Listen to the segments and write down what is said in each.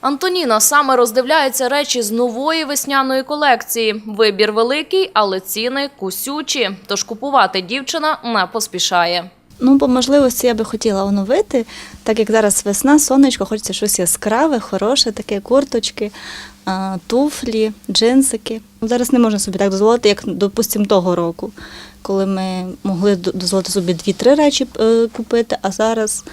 Антоніна саме роздивляється речі з нової весняної колекції. Вибір великий, але ціни кусючі. Тож купувати дівчина не поспішає. Ну, по можливості я би хотіла оновити, так як зараз весна, сонечко, хочеться щось яскраве, хороше, таке курточки, туфлі, джинсики. Зараз не можна собі так дозволити, як, допустимо, того року, коли ми могли дозволити собі дві-три речі е, купити, а зараз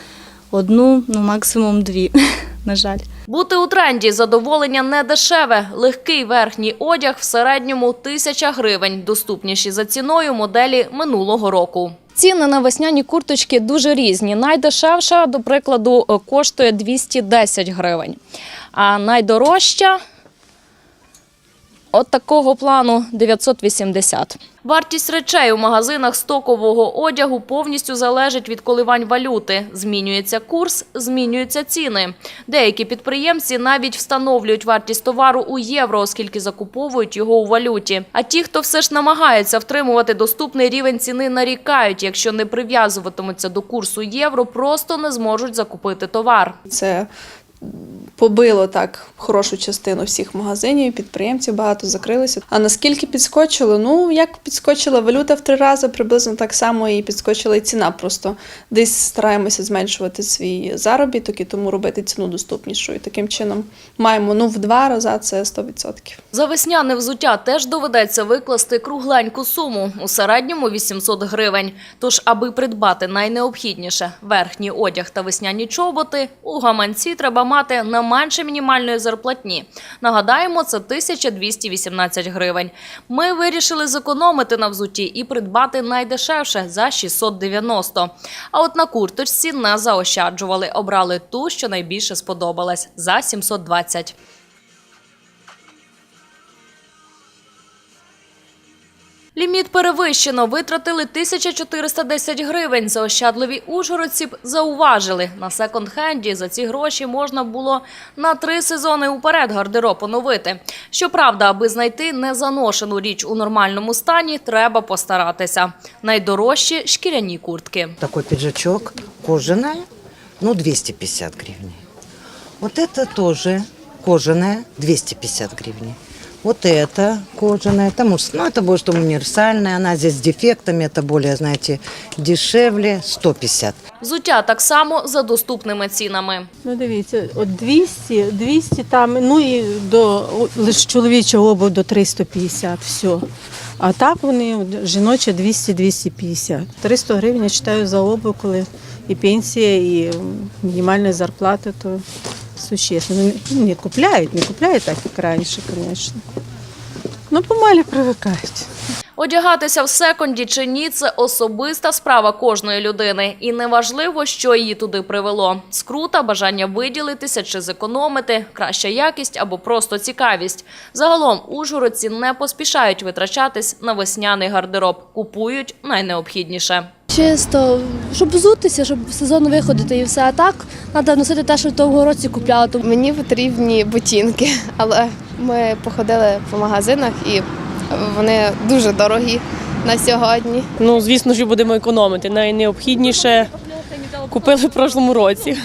одну, ну максимум дві, на жаль. Бути у тренді задоволення не дешеве. Легкий верхній одяг в середньому тисяча гривень, доступніші за ціною моделі минулого року. Ціни на весняні курточки дуже різні. Найдешевша, до прикладу, е, коштує 210 гривень, а найдорожча От такого плану 980. Вартість речей у магазинах стокового одягу повністю залежить від коливань валюти. Змінюється курс, змінюються ціни. Деякі підприємці навіть встановлюють вартість товару у євро, оскільки закуповують його у валюті. А ті, хто все ж намагається втримувати доступний рівень ціни, нарікають, якщо не прив'язуватимуться до курсу євро, просто не зможуть закупити товар. Це побило так хорошу частину всіх магазинів, підприємців багато закрилися. А наскільки підскочило? Ну, як підскочила валюта в три рази, приблизно так само і підскочила і ціна. Просто десь стараємося зменшувати свій заробіток і тому робити ціну доступнішою. Таким чином маємо ну в два рази це 100%. За весняне взуття теж доведеться викласти кругленьку суму, у середньому 800 гривень. Тож, аби придбати найнеобхідніше – верхній одяг та весняні чоботи, у гаманці треба мати не менше мінімальної зарплатні. Нагадаємо, це 1218 гривень. Ми вирішили зекономити на взутті і придбати найдешевше – за 690. А от на курточці не заощаджували, обрали ту, що найбільше сподобалась – за 720. Ліміт перевищено. Витратили 1410 гривень. Заощадливі ужгородці б зауважили. На секонд-хенді за ці гроші можна було на три сезони уперед гардероб оновити. Щоправда, аби знайти незаношену річ у нормальному стані, треба постаратися. Найдорожчі – шкіряні куртки. Такой пиджачок, кожаная, ну 250 гривен. Вот это тоже кожаная, 250 гривен. Вот это кожаная, это муж, ну это будет универсальная, она здесь с дефектами, это более, знаете, дешевле, 150. Взуття так само за доступними цінами. Ну дивіться, от 200, 200 там, ну і до о, лише чоловічого обув до 350, все. А так вони от, жіночі 200-250. 300 гривень я вважаю за обув, коли і пенсія, і м, мінімальна зарплата, то существенно. Ну, не купляють, не купляють так, як раніше, звісно. Ну, помалі привикають. Одягатися в секонді чи ні – це особиста справа кожної людини. І неважливо, що її туди привело. Скрута, бажання виділитися чи зекономити, краща якість або просто цікавість. Загалом ужгородці не поспішають витрачатись на весняний гардероб. Купують найнеобхідніше. Чисто, щоб взутися, щоб в сезон виходити і все. А так треба носити те, що в тому році купляла. Тому Мені потрібні ботинки, але ми походили по магазинах і вони дуже дорогі на сьогодні. Ну, звісно, що будемо економити. Найнеобхідніше купили в прошлому році.